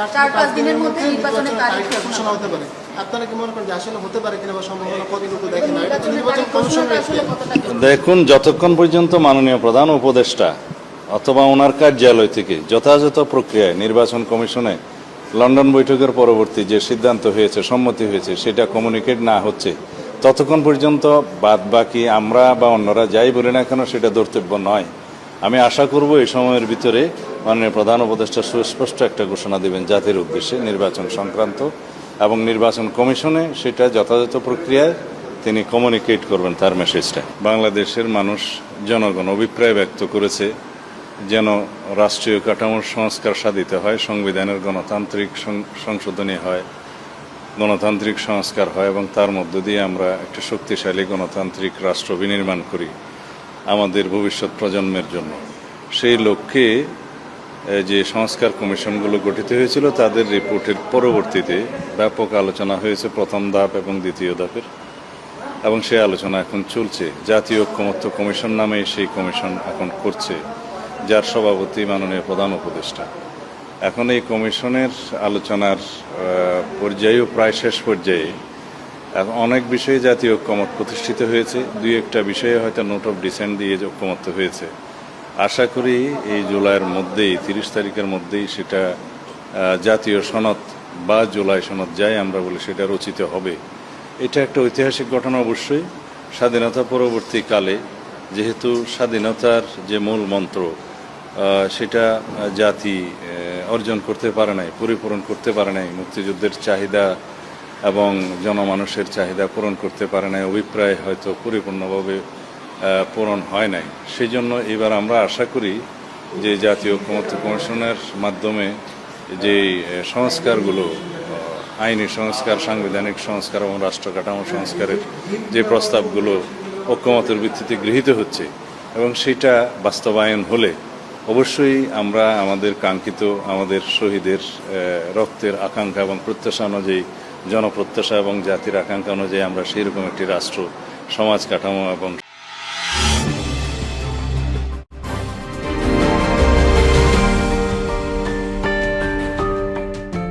চার পাঁচ দিনের মধ্যে নির্বাচনের তারিখ ঘোষণা হতে পারে। আপনারা কি মনে করেন যে আসলে হতে পারে কিনা বা সম্ভাবনা কতটুকু দেখেন? নির্বাচন যতক্ষণ পর্যন্ত মাননীয় প্রধান উপদেষ্টা অথবা ওনার কার্যালয় থেকে যথাযথ প্রক্রিয়ায় নির্বাচন কমিশনে লন্ডন বৈঠকের পরবর্তী যে সিদ্ধান্ত হয়েছে সম্মতি হয়েছে সেটা কমিউনিকেট না হচ্ছে ততক্ষণ পর্যন্ত বাদ বাকি আমরা বা অন্যরা যাই বলি না কেন সেটা ধর্তব্য নয়। আমি আশা করব এই সময়ের ভিতরে মাননীয় প্রধান উপদেষ্টা সুস্পষ্ট একটা ঘোষণা দেবেন জাতির উদ্দেশ্যে নির্বাচন সংক্রান্ত এবং নির্বাচন কমিশনে সেটা যথাযথ প্রক্রিয়ায় তিনি কমিউনিকেট করবেন তার মেসেজটা বাংলাদেশের মানুষ, জনগণ অভিপ্রায় ব্যক্ত করেছে যেন রাষ্ট্রীয় কাঠামোর সংস্কার সাধিত হয়, সংবিধানের গণতান্ত্রিক সংশোধনী হয়, গণতান্ত্রিক সংস্কার হয় এবং তার মধ্য দিয়ে আমরা একটা শক্তিশালী গণতান্ত্রিক রাষ্ট্র বিনির্মাণ করি। আমাদের ভবিষ্যৎ প্রজন্মের জন্য। সেই লক্ষ্যে যে সংস্কার কমিশনগুলো গঠিত হয়েছিল, তাদের রিপোর্টের পরবর্তীতে ব্যাপক আলোচনা হয়েছে প্রথম ধাপ এবং দ্বিতীয় ধাপের। এবং সেই আলোচনা এখন চলছে। জাতীয় ঐক্যমত্য কমিশন নামে সেই কমিশন এখন করছে, যার সভাপতি মাননীয় প্রধান উপদেষ্টা। এখন এই কমিশনের আলোচনার পর্যায়েও প্রায় শেষ পর্যায়ে। অনেক বিষয়ে জাতীয় ঐক্যমত প্রতিষ্ঠিত হয়েছে। দুই একটা বিষয়ে হয়তো নোট অফ ডিসেন্ট দিয়ে ঐক্যমত্য হয়েছে। আশা করি এই জুলাইয়ের মধ্যেই, তিরিশ তারিখের মধ্যেই সেটা জাতীয় সনদ বা জুলাই সনদ যাই আমরা বলি সেটা রচিত হবে। এটা একটা ঐতিহাসিক ঘটনা অবশ্যই। স্বাধীনতা পরবর্তীকালে যেহেতু স্বাধীনতার যে মূল মন্ত্র সেটা জাতি অর্জন করতে পারে নাই, পরিপূরণ করতে পারে নাই, মুক্তিযুদ্ধের চাহিদা এবং জনমানুষের চাহিদা পূরণ করতে পারে নাই, অভিপ্রায় হয়তো পরিপূর্ণভাবে পূরণ হয় নাই। সেই জন্য এবার আমরা আশা করি যে জাতীয় ঐক্যমত্য কমিশনের মাধ্যমে যে সংস্কারগুলো আইনি সংস্কার, সাংবিধানিক সংস্কার এবং রাষ্ট্র কাঠামো সংস্কারের যে প্রস্তাবগুলো ঐক্যমতের ভিত্তিতে গৃহীত হচ্ছে এবং সেটা বাস্তবায়ন হলে অবশ্যই আমরা আমাদের কাঙ্ক্ষিত, আমাদের শহীদের রক্তের আকাঙ্ক্ষা এবং প্রত্যাশা অনুযায়ী জনপ্রত্যাশা এবং জাতির আকাঙ্ক্ষা অনুযায়ী আমরা সেই রকম একটি রাষ্ট্র সমাজ কাঠামো এবং